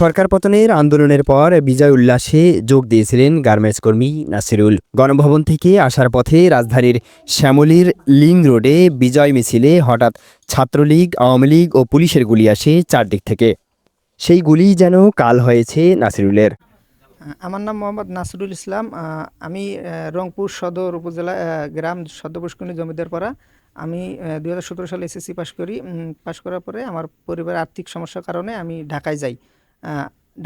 সরকার পতনের আন্দোলনের পর বিজয় উল্লাসে যোগ দিয়েছিলেন গার্মেন্টস কর্মী নাসিরুল। গণভবন থেকে আসার পথে রাজধানীর শ্যামলীর লিং রোডে বিজয় মিছিলে হঠাৎ ছাত্রলীগ, আওয়ামী লীগ ও পুলিশের গুলি আসে চারদিক থেকে। সেই গুলি যেন কাল হয়েছে নাসিরুলের। আমার নাম মোহাম্মদ নাসরুল ইসলাম আমি রংপুর সদর উপজেলা গ্রাম সদ্যপুষ্করণী জমিদার পাড়া। আমি দু হাজার সতেরো সালে এসএসসি পাশ করি। পাশ করার পরে আমার পরিবারের আর্থিক সমস্যার কারণে আমি ঢাকায় যাই।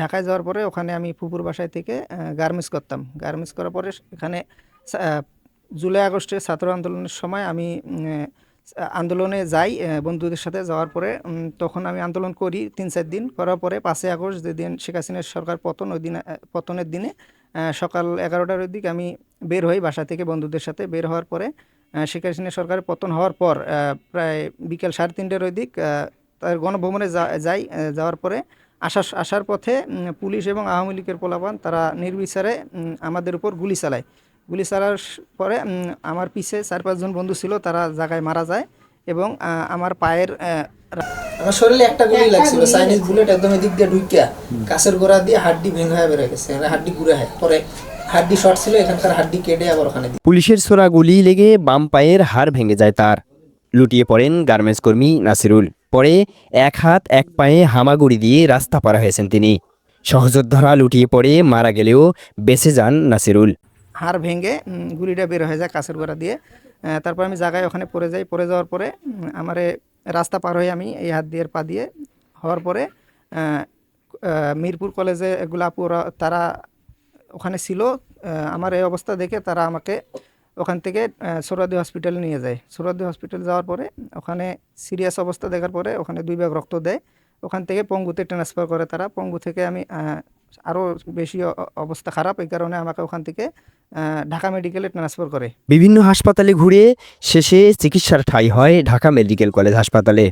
ঢাকায় যাওয়ার পরে ওখানে আমি ফুপুর বাসায় থেকে গার্মেন্টস করতাম। গার্মেন্টস করার পরে এখানে জুলাই, আগস্টে ছাত্র আন্দোলনের সময় আমি আন্দোলনে যাই বন্ধুদের সাথে যাওয়ার পরে তখন আমি আন্দোলন করি তিন চার দিন। করার পরে পাঁচই আগস্ট যেদিন শেখ হাসিনার সরকার পতন, ওই দিন পতনের দিনে সকাল এগারোটার দিকে আমি বের হই বাসা থেকে বন্ধুদের সাথে। বের হওয়ার পরে শেখ হাসিনা সরকারের পতন হওয়ার পর প্রায় বিকেল সাড়ে তিনটের ওই দিক তার গণভবনে যাই যাওয়ার পরে আসার আসার পথে পুলিশ এবং আওয়ামী লীগের পোলাপান তারা নির্বিচারে আমাদের উপর গুলি চালায়। গুলি চালার পরে আমার পিছে চার পাঁচজন বন্ধু ছিল তারা জায়গায় মারা যায় এবং আমার পায়ের আমার শরীরে একটা গুলি লাগছিল চাইনিজ বুলেট একদম এদিক দিয়ে ঢুকিয়া কাছের গোড়া দিয়ে হাড্ডি ভেঙে হয়ে বেড়ে গেছে হাড্ডি ঘুরে হয়। পরে হাড্ডি শর্ট ছিল এখানকার হাড্ডি কেটে আবার ওখানে পুলিশের ছোড়া গুলি লেগে বাম পায়ের হাড় ভেঙে যায় তার। লুটিয়ে পড়েন গার্মেন্টস কর্মী নাসিরুল। পরে এক হাত এক পায়ে হামাগুড়ি দিয়ে রাস্তা পার হয়েছেন তিনি। সহযোদ্ধারা লুটিয়ে পড়ে মারা গেলেও বেঁচে যান নাসিরুল। হাড় ভেঙে গুলিটা বের হয়ে যায় কাছের গোড়া দিয়ে। তারপর আমি জায়গায় ওখানে পড়ে যাই। পড়ে যাওয়ার পরে আমারে রাস্তা পার হয়ে আমি এই হাত দিয়ে পা দিয়ে হওয়ার পরে মিরপুর কলেজে এগুলো তারা ওখানে ছিল। আমার এই অবস্থা দেখে তারা আমাকে ওখান থেকে সোরাদি হসপিটালে নিয়ে যায়। সোরাদি হসপিটাল যাওয়ার পরে, ওখানে সিরিয়াস অবস্থা দেখার পরে, ওখানে দুই ব্যাগ রক্ত দেয়। ওখান থেকে পঙ্গুতে ট্রান্সফার করে তারা। পঙ্গু থেকে আমি আরও বেশি অবস্থা খারাপ। এই কারণে আমাকে ওখান থেকে ঢাকা মেডিকেলে ট্রান্সফার করে। বিভিন্ন হাসপাতালে ঘুরে শেষে চিকিৎসার ঠাঁই হয় ঢাকা মেডিকেল কলেজ হাসপাতালে।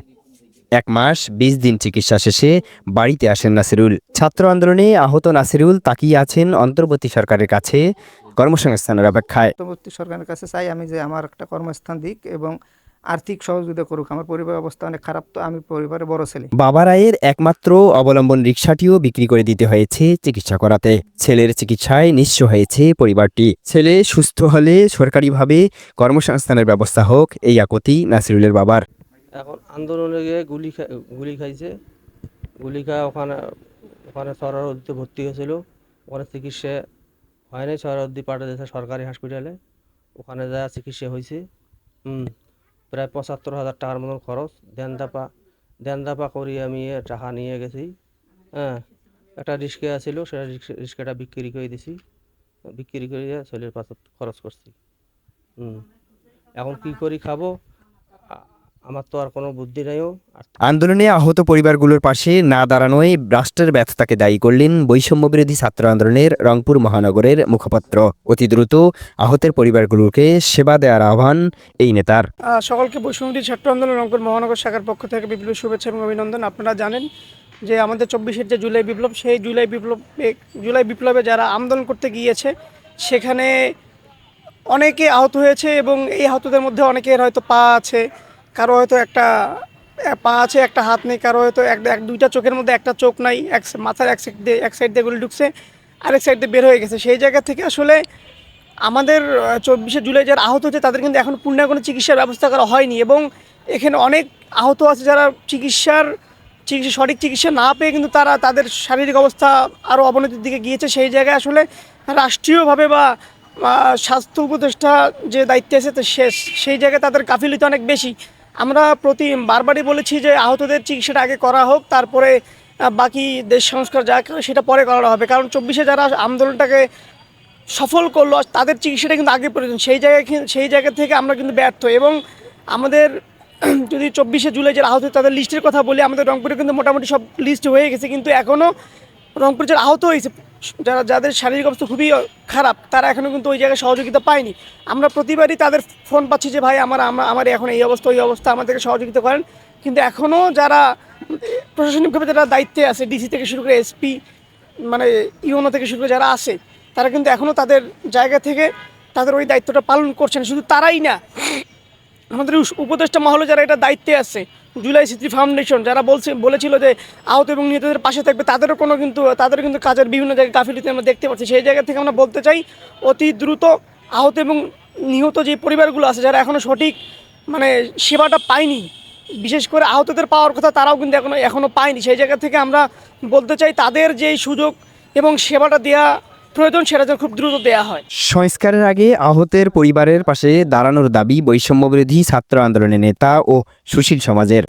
এক মাস, বিশ দিন চিকিৎসা শেষে বাড়িতে আসেন নাসিরুল। ছাত্র আন্দোলনে আহত নাসিরুল তাকিয়ে আছেন অন্তর্বর্তী সরকারের কাছে। কর্মসংস্থানের অপেক্ষায়। পরবর্তী সরকারের কাছে চাই আমি যে আমার একটা কর্মস্থান দিক এবং আর্থিক সহযোগিতা করুক। আমার পরিবার অবস্থা অনেক খারাপ তো আমি পরিবারের বড় ছেলে। বাবা রায়ের একমাত্র অবলম্বন রিক্সাটিও বিক্রি করে দিতে হয়েছে চিকিৎসা করাতে। ছেলের চিকিৎসায় নিঃস্ব হয়েছে পরিবারটি। ছেলে সুস্থ হলে সরকারিভাবে কর্মসংস্থানের ব্যবস্থা হোক এই আকতি নাসিরুলের বাবার। এখন আন্দোলনে গিয়ে গুলি গুলি খাইছে। গুলি খায় ওখানে ওখানে সরারদ্দিতে ভর্তি হয়েছিল। ওখানে চিকিৎসা হয়নি সরারদ্দি পাঠিয়ে দিয়েছে সরকারি হসপিটালে ওখানে যা চিকিৎসা হয়েছে প্রায় পঁচাত্তর হাজার টাকার মতন খরচ। দেন দাপা দেন দাপা করি আমি টাকা নিয়ে গেছি। হ্যাঁ একটা রিক্সা আছিল, সেটা রিক্সা রিক্সাটা বিক্রি করে দিছি। বিক্রি করে ছেলের পাশে খরচ করছি। হুম এখন কি করি খাব? আমার তো আর কোনো বুদ্ধি নেইও। আন্দোলনে আহত পরিবারগুলোর পাশে না দাঁড়ানোয় রাষ্ট্রের ব্যর্থতাকে দায়ী করলেন বৈষম্য বিরোধী ছাত্র আন্দোলনের রংপুর মহানগরের মুখপাত্র। অতি দ্রুত আহতের পরিবারগুলোকে সেবা দেওয়ার আহ্বান এই নেতার। সকলকে বৈষম্যটি ছাত্র আন্দোলন রংপুর মহানগর শাখার পক্ষ থেকে বিপ্লব শুভেচ্ছা এবং অভিনন্দন। আপনারা জানেন যে আমাদের চব্বিশের যে জুলাই বিপ্লব সেই জুলাই বিপ্লবে জুলাই বিপ্লবে যারা আন্দোলন করতে গিয়েছে সেখানে অনেকে আহত হয়েছে এবং এই আহতদের মধ্যে অনেকের হয়তো পা আছে। কারও হয়তো একটা পা আছে, একটা হাত নেই, কারও হয়তো এক দুইটা চোখের মধ্যে একটা চোখ নাই, এক মাথার এক সাইড দিয়ে, এক সাইড দিয়ে গুলি ঢুকছে, আরেক সাইড দিয়ে বের হয়ে গেছে। সেই জায়গা থেকে আসলে আমাদের চব্বিশে জুলাই যারা আহত হচ্ছে তাদের কিন্তু এখন পূর্ণ কোনো চিকিৎসার ব্যবস্থা করা হয়নি এবং এখানে অনেক আহত আছে যারা চিকিৎসার, চিকিৎসা, সঠিক চিকিৎসা না পেয়ে কিন্তু তারা তাদের শারীরিক অবস্থা আরও অবনতির দিকে গিয়েছে। সেই জায়গায় আসলে রাষ্ট্রীয়ভাবে বা স্বাস্থ্য উপদেষ্টা যে দায়িত্বে আছে, তো শেষ। সেই জায়গায় তাদের গাফিলতি অনেক বেশি। আমরা প্রতি বারবারই বলেছি যে আহতদের চিকিৎসাটা আগে করা হোক, তারপরে বাকি দেশ সংস্কার যা সেটা পরে করা হবে। কারণ চব্বিশে যারা আন্দোলনটাকে সফল করল, তাদের চিকিৎসাটা কিন্তু আগে প্রয়োজন। সেই জায়গায় সেই জায়গা থেকে আমরা কিন্তু ব্যর্থ। এবং আমাদের যদি চব্বিশে জুলাই যারা আহত তাদের লিস্টের কথা বলি, আমাদের রংপুরে কিন্তু মোটামুটি সব লিস্ট হয়ে গেছে। কিন্তু এখনও রংপুরে যারা আহত হয়েছে। যারা যাদের শারীরিক অবস্থা খুবই খারাপ, তারা এখনও কিন্তু ওই জায়গায় সহযোগিতা পায়নি। আমরা প্রতিবারই তাদের ফোন পাচ্ছি যে, ভাই, আমার আমার আমার এখন এই অবস্থা, ওই অবস্থা, আমাদেরকে সহযোগিতা করেন। কিন্তু এখনও যারা প্রশাসনিকভাবে যারা দায়িত্বে আছে, ডিসি থেকে শুরু করে এসপি মানে ইউনো থেকে শুরু করে যারা আছে, তারা কিন্তু এখনও তাদের জায়গা থেকে তাদের ওই দায়িত্বটা পালন করছেন শুধু তারাই না, আমাদের উপদেষ্টা মহলে যারা এটা দায়িত্বে আছে জুলাই স্মৃতি ফাউন্ডেশন, যারা বলছে বলেছিল যে আহত এবং নিহতদের পাশে থাকবে, তাদেরও কোনো কিন্তু তাদেরও কিন্তু কাজের বিভিন্ন জায়গায় গাফিলিতে আমরা দেখতে পাচ্ছি। সেই জায়গা থেকে আমরা বলতে চাই, অতি দ্রুত আহত এবং নিহত যে পরিবারগুলো আছে, যারা এখনও সঠিক মানে সেবাটা পায়নি, বিশেষ করে আহতদের পাওয়ার কথা তারাও কিন্তু এখনও এখনও পায়নি। সেই জায়গা থেকে আমরা বলতে চাই, তাদের যে সুযোগ এবং সেবাটা দেওয়া প্রয়োজন সেটা যেন খুব দ্রুত দেয়া হয়। সংস্কারের আগে আহতের পরিবারের পাশে দাঁড়ানোর দাবি বৈষম্য বিরোধী ছাত্র আন্দোলনের নেতা ও সুশীল সমাজের।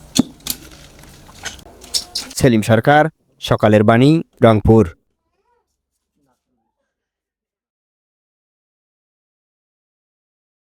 সেলিম সরকার, সকালের বাণী, রংপুর।